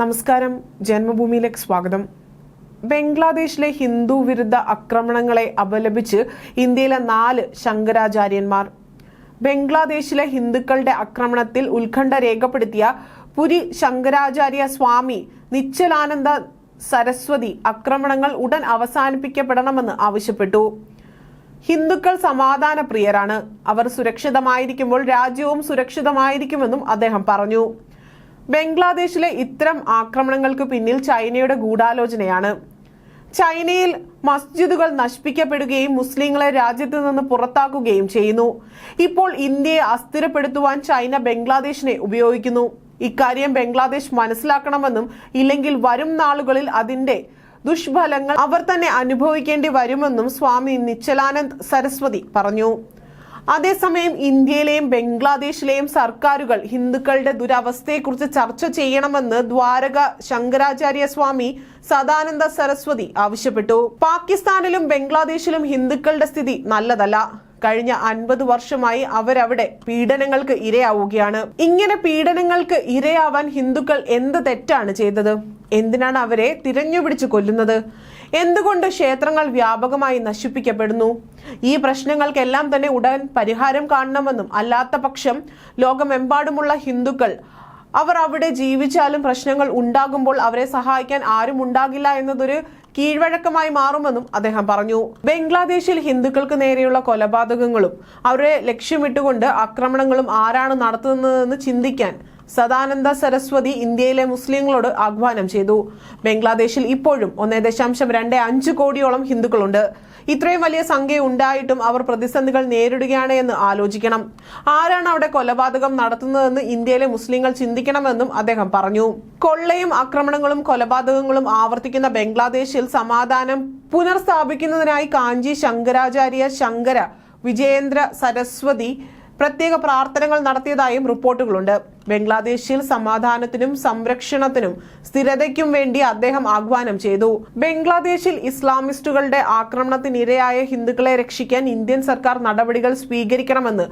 നമസ്കാരം. ജന്മഭൂമിയിലേക്ക് സ്വാഗതം. ബംഗ്ലാദേശിലെ ഹിന്ദു വിരുദ്ധ ആക്രമണങ്ങളെ അപലപിച്ച് ഇന്ത്യയിലെ നാല് ശങ്കരാചാര്യന്മാർ. ബംഗ്ലാദേശിലെ ഹിന്ദുക്കളുടെ ആക്രമണത്തിൽ ഉത്കണ്ഠ രേഖപ്പെടുത്തിയ പുരി ശങ്കരാചാര്യ സ്വാമി നിശ്ചലാനന്ദ സരസ്വതി ആക്രമണങ്ങൾ ഉടൻ അവസാനിപ്പിക്കപ്പെടണമെന്ന് ആവശ്യപ്പെട്ടു. ഹിന്ദുക്കൾ സമാധാന പ്രിയരാണ് അവർ സുരക്ഷിതമായിരിക്കുമ്പോൾ രാജ്യവും സുരക്ഷിതമായിരിക്കുമെന്നും അദ്ദേഹം പറഞ്ഞു. ബംഗ്ലാദേശിലെ ഇത്തരം ആക്രമണങ്ങൾക്ക് പിന്നിൽ ചൈനയുടെ ഗൂഢാലോചനയാണ്. ചൈനയിൽ മസ്ജിദുകൾ നശിപ്പിക്കപ്പെടുകയും മുസ്ലിങ്ങളെ രാജ്യത്ത് നിന്ന് പുറത്താക്കുകയും ചെയ്യുന്നു. ഇപ്പോൾ ഇന്ത്യയെ അസ്ഥിരപ്പെടുത്തുവാൻ ചൈന ബംഗ്ലാദേശിനെ ഉപയോഗിക്കുന്നു. ഇക്കാര്യം ബംഗ്ലാദേശ് മനസ്സിലാക്കണമെന്നും ഇല്ലെങ്കിൽ വരും നാളുകളിൽ അതിന്റെ ദുഷ്ഫലങ്ങൾ അവർ തന്നെ അനുഭവിക്കേണ്ടി വരുമെന്നും സ്വാമി നിശ്ചലാനന്ദ് സരസ്വതി പറഞ്ഞു. അതേസമയം ഇന്ത്യയിലെയും ബംഗ്ലാദേശിലെയും സർക്കാരുകൾ ഹിന്ദുക്കളുടെ ദുരവസ്ഥയെക്കുറിച്ച് ചർച്ച ചെയ്യണമെന്ന് ദ്വാരക ശങ്കരാചാര്യ സ്വാമി സദാനന്ദ സരസ്വതി ആവശ്യപ്പെട്ടു. പാകിസ്ഥാനിലും ബംഗ്ലാദേശിലും ഹിന്ദുക്കളുടെ സ്ഥിതി നല്ലതല്ല. കഴിഞ്ഞ അൻപത് വർഷമായി അവരവിടെ പീഡനങ്ങൾക്ക് ഇരയാവുകയാണ്. ഇങ്ങനെ പീഡനങ്ങൾക്ക് ഇരയാവാൻ ഹിന്ദുക്കൾ എന്ത് തെറ്റാണ് ചെയ്തത്? എന്തിനാണ് അവരെ തിരഞ്ഞുപിടിച്ച് കൊല്ലുന്നത്? എന്തുകൊണ്ട് ക്ഷേത്രങ്ങൾ വ്യാപകമായി നശിപ്പിക്കപ്പെടുന്നു? ഈ പ്രശ്നങ്ങൾക്കെല്ലാം തന്നെ ഉടൻ പരിഹാരം കാണണമെന്നും അല്ലാത്ത പക്ഷം ലോകമെമ്പാടുമുള്ള ഹിന്ദുക്കൾ അവർ അവിടെ ജീവിച്ചാലും പ്രശ്നങ്ങൾ ഉണ്ടാകുമ്പോൾ അവരെ സഹായിക്കാൻ ആരും ഉണ്ടാകില്ല എന്നതൊരു കീഴ്വഴക്കമായി മാറുമെന്നും അദ്ദേഹം പറഞ്ഞു. ബംഗ്ലാദേശിൽ ഹിന്ദുക്കൾക്ക് നേരെയുള്ള കൊലപാതകങ്ങളും അവരെ ലക്ഷ്യമിട്ടുകൊണ്ട് ആക്രമണങ്ങളും ആരാണ് നടത്തുന്നതെന്ന് ചിന്തിക്കാൻ സദാനന്ദ സരസ്വതി ഇന്ത്യയിലെ മുസ്ലിങ്ങളോട് ആഹ്വാനം ചെയ്തു. ബംഗ്ലാദേശിൽ ഇപ്പോഴും ഒന്നേ ദശാംശം രണ്ട് അഞ്ച് കോടിയോളം ഹിന്ദുക്കളുണ്ട്. ഇത്രയും വലിയ സംഖ്യ ഉണ്ടായിട്ടും അവർ പ്രതിസന്ധികൾ നേരിടുകയാണ് എന്ന് ആലോചിക്കണം. ആരാണ് അവിടെ കൊലപാതകം നടത്തുന്നതെന്ന് ഇന്ത്യയിലെ മുസ്ലിങ്ങൾ ചിന്തിക്കണമെന്നും അദ്ദേഹം പറഞ്ഞു. കൊള്ളയും ആക്രമണങ്ങളും കൊലപാതകങ്ങളും ആവർത്തിക്കുന്ന ബംഗ്ലാദേശിൽ സമാധാനം പുനർസ്ഥാപിക്കുന്നതിനായി കാഞ്ചി ശങ്കരാചാര്യ ശങ്കര വിജയേന്ദ്ര സരസ്വതി പ്രത്യേക പ്രാർത്ഥനകൾ നടത്തിയതായും റിപ്പോർട്ടുകളുണ്ട്. ബംഗ്ലാദേശിൽ സമാധാനത്തിനും സംരക്ഷണത്തിനും സ്ഥിരതയ്ക്കും വേണ്ടി അദ്ദേഹം ആഹ്വാനം ചെയ്തു. ബംഗ്ലാദേശിൽ ഇസ്ലാമിസ്റ്റുകളുടെ ആക്രമണത്തിനിരയായ ഹിന്ദുക്കളെ രക്ഷിക്കാൻ ഇന്ത്യൻ സർക്കാർ നടപടികൾ സ്വീകരിക്കണമെന്ന്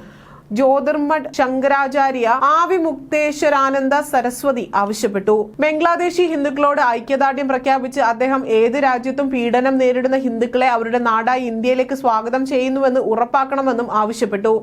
ജ്യോതിർമഠ് ശങ്കരാചാര്യ ആവിമുക്തേശ്വരാനന്ദ സരസ്വതി ആവശ്യപ്പെട്ടു. ബംഗ്ലാദേശി ഹിന്ദുക്കളോട് ഐക്യദാർഢ്യം പ്രഖ്യാപിച്ച് അദ്ദേഹം ഏത് രാജ്യത്തും പീഡനം നേരിടുന്ന ഹിന്ദുക്കളെ അവരുടെ നാടായി ഇന്ത്യയിലേക്ക് സ്വാഗതം ചെയ്യുന്നുവെന്ന് ഉറപ്പാക്കണമെന്നും ആവശ്യപ്പെട്ടു.